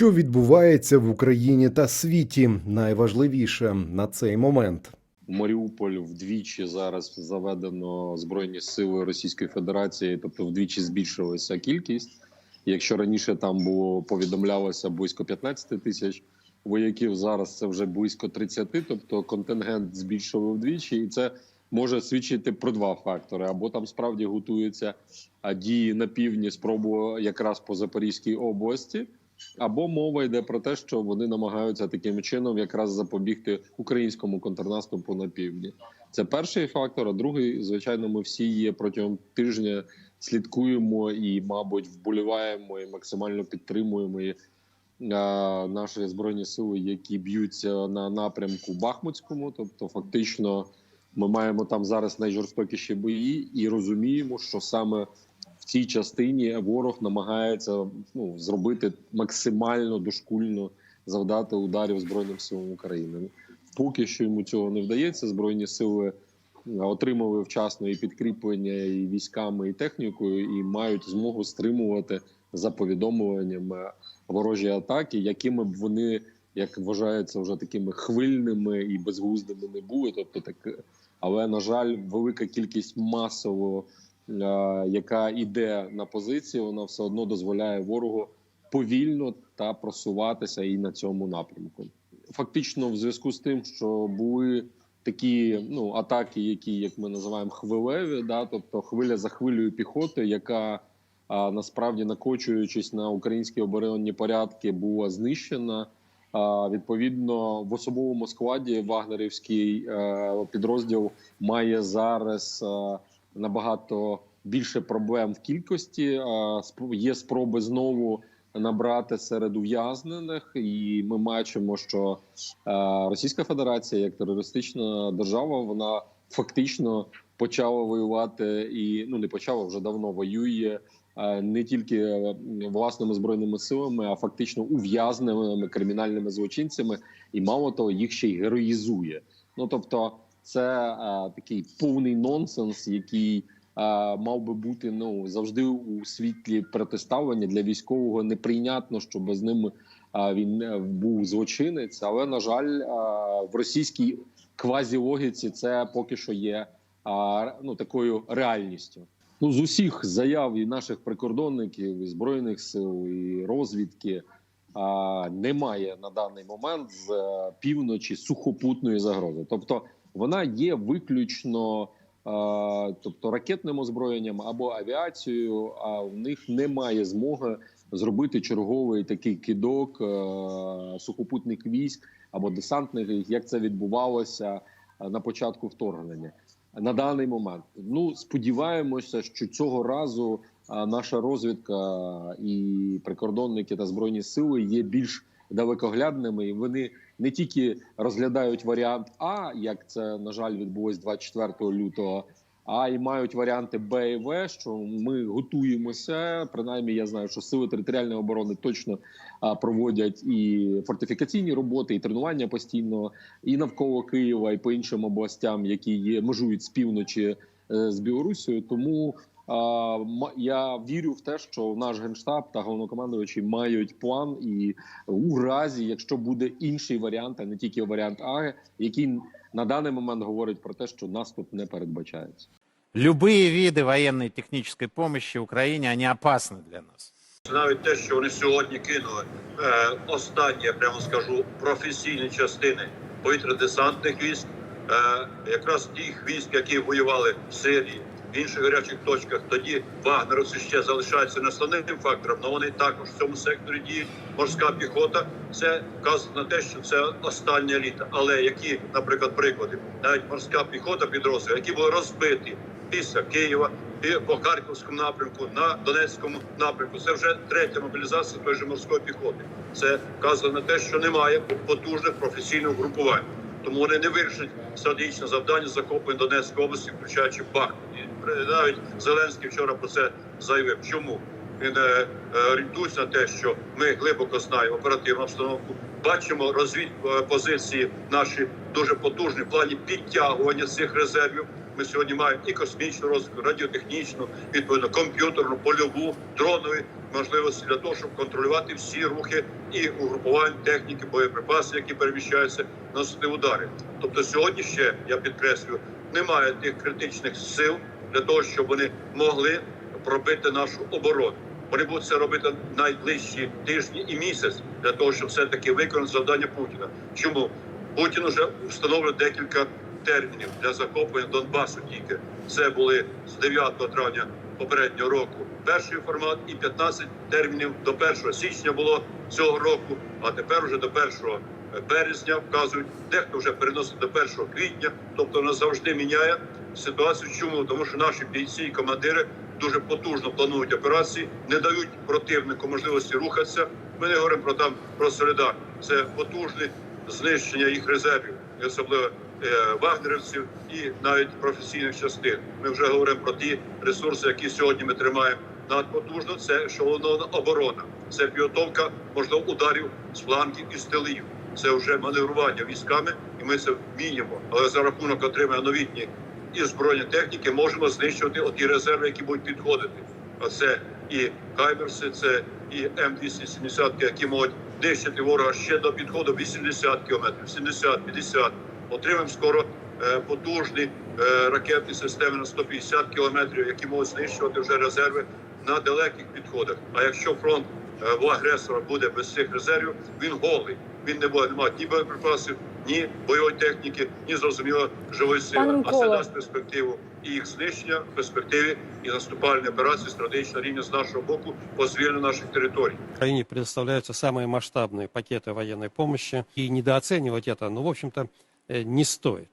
Що відбувається в Україні та світі? Найважливіше на цей момент. Маріуполь вдвічі зараз заведено збройні сили Російської Федерації, тобто вдвічі збільшилася кількість. Якщо раніше там було повідомлялося близько 15 тисяч вояків, зараз це вже близько 30, тобто контингент збільшили вдвічі, і це може свідчити про два фактори: або там справді готуються дії на півдні, спробу якраз по Запорізькій області. Або мова йде про те, що вони намагаються таким чином якраз запобігти українському контрнаступу на півдні. Це перший фактор. А другий, звичайно, ми всі є протягом тижня слідкуємо і, мабуть, вболіваємо і максимально підтримуємо і, а, наші збройні сили, які б'ються на напрямку Бахмутському. Тобто, фактично, ми маємо там зараз найжорстокіші бої і розуміємо, що саме цій частині ворог намагається ну зробити максимально дошкульно завдати ударів збройним силам України. Поки що йому цього не вдається. Збройні сили е, отримали вчасно і підкріплення і військами, і технікою, і мають змогу стримувати за повідомленнями ворожі атаки, якими б вони як вважається вже такими хвильними і безглуздими не були. Тобто так, але на жаль, велика кількість масово е, яка йде на позиції, вона все одно дозволяє ворогу повільно та просуватися і на цьому напрямку. Фактично, в зв'язку з тим, що були такі ну атаки, які як ми називаємо хвилеві, да, тобто хвиля за хвилею піхоти, яка а, насправді накочуючись на українські оборонні порядки, була знищена. А, відповідно, в особовому складі вагнерівський е, підрозділ має зараз е, набагато більше проблем в кількості. Є спроби знову набрати серед ув'язнених, і ми бачимо, що Російська Федерація як терористична держава, вона фактично почала воювати і ну не почала вже давно воює. Не тільки е, власними збройними силами, а фактично ув'язненими кримінальними злочинцями, і мало того, їх ще й героїзує. Ну тобто, це е, такий повний нонсенс, який е, мав би бути ну завжди у світлі протиставлення для військового неприйнятно, щоб з ним е, він е, був злочинець. Але на жаль, е, в російській квазілогіці це поки що є е, ну такою реальністю. Ну з усіх заяв і наших прикордонників, і збройних сил і розвідки. А, немає на даний момент з е, півночі сухопутної загрози. Тобто вона є виключно е, тобто ракетним озброєнням або авіацією, а в них немає змоги зробити черговий такий кидок е, сухопутних військ або десантних, як це відбувалося е, на початку вторгнення. На даний момент ну сподіваємося, що цього разу наша розвідка і прикордонники та збройні сили є більш далекоглядними, і вони не тільки розглядають варіант А, як це на жаль відбулось 24 лютого, а й мають варіанти Б і В, що ми готуємося. Принаймні, я знаю, що сили територіальної оборони точно проводять і фортифікаційні роботи, і тренування постійно, і навколо Києва, і по іншим областям, які є межують з півночі е, з Білорусією. Тому я вірю в те, що наш генштаб та головнокомандуючий мають план, і у разі, якщо буде інший варіант, а не тільки варіант А, який на даний момент говорить про те, що наступ не передбачається. Любые виды военной и технической помощи Украине, они опасны для нас. навіть те, що вони сьогодні кинули е, останні, я прямо скажу, професійні частини повітря-десантних військ, е, якраз тих військ, які воювали в Сирії, в інших гарячих точках. Тоді вагнеровці ще залишаються не основним фактором, але вони також в цьому секторі діють. Морська піхота це вказує на те, що це остання еліта. Але які, наприклад, приклади, навіть морська піхота підрозділи, які були розбиті після Києва і по Харківському напрямку, на Донецькому напрямку. Це вже третя мобілізація тої ж морської піхоти. Це вказує на те, що немає потужних професійних групувань. Тому вони не вирішать стратегічне завдання захоплення Донецької області, включаючи Бахмут. І навіть Зеленський вчора про це заявив. Чому він е, е, орієнтується на те, що ми глибоко знаємо оперативну обстановку, бачимо розвід е, позиції наші дуже потужні в плані підтягування цих резервів. Ми сьогодні маємо і космічну розвитку, радіотехнічну, відповідно комп'ютерну, польову, дронові можливості для того, щоб контролювати всі рухи і угрупувань техніки, боєприпаси, які переміщаються, наносити удари. Тобто, сьогодні ще я підкреслюю, немає тих критичних сил для того, щоб вони могли пробити нашу оборону. Вони будуть це робити найближчі тижні і місяць для того, щоб все таки виконати завдання Путіна. Чому Путін вже встановлює декілька термінів для захоплення Донбасу. Тільки це були з 9 травня попереднього року перший формат, і 15 термінів до 1 січня було цього року. А тепер вже до 1 березня вказують, дехто вже переносить до 1 квітня. Тобто вона завжди міняє ситуацію. Чому тому, що наші бійці і командири дуже потужно планують операції, не дають противнику можливості рухатися. Ми не говоримо про там про Солідар. Це потужне знищення їх резервів, і особливо е, вагнерівців і навіть професійних частин. Ми вже говоримо про ті ресурси, які сьогодні ми тримаємо надпотужно. Це ешелонована оборона, це підготовка можливо ударів з флангів і з тилів. Це вже маневрування військами, і ми це вміємо. Але за рахунок отримання новітні і збройні техніки можемо знищувати оті резерви, які будуть підходити. А це і Хаймерси, це і М270, які можуть нищити ворога ще до підходу 80 кілометрів, 70, 50. Отримаємо скоро е, потужні е, ракетні системи на 150 кілометрів, які можуть знищувати вже резерви на далеких підходах. А якщо фронт е, в агресора буде без цих резервів, він голий. Він не буде мати ні боєприпасів, ні бойової техніки, ні зрозуміло живої сили. А це дасть перспективу і їх знищення в перспективі і наступальні операції стратегічного рівня з нашого боку по звільненню наших територій. Украине предоставляются самые масштабные пакеты военной помощи. И недооценивать это, ну, в общем-то, э, не стоит.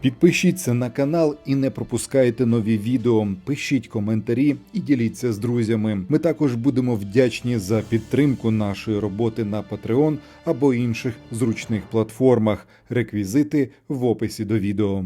Підпишіться на канал і не пропускайте нові відео. Пишіть коментарі і діліться з друзями. Ми також будемо вдячні за підтримку нашої роботи на Patreon або інших зручних платформах. Реквізити в описі до відео.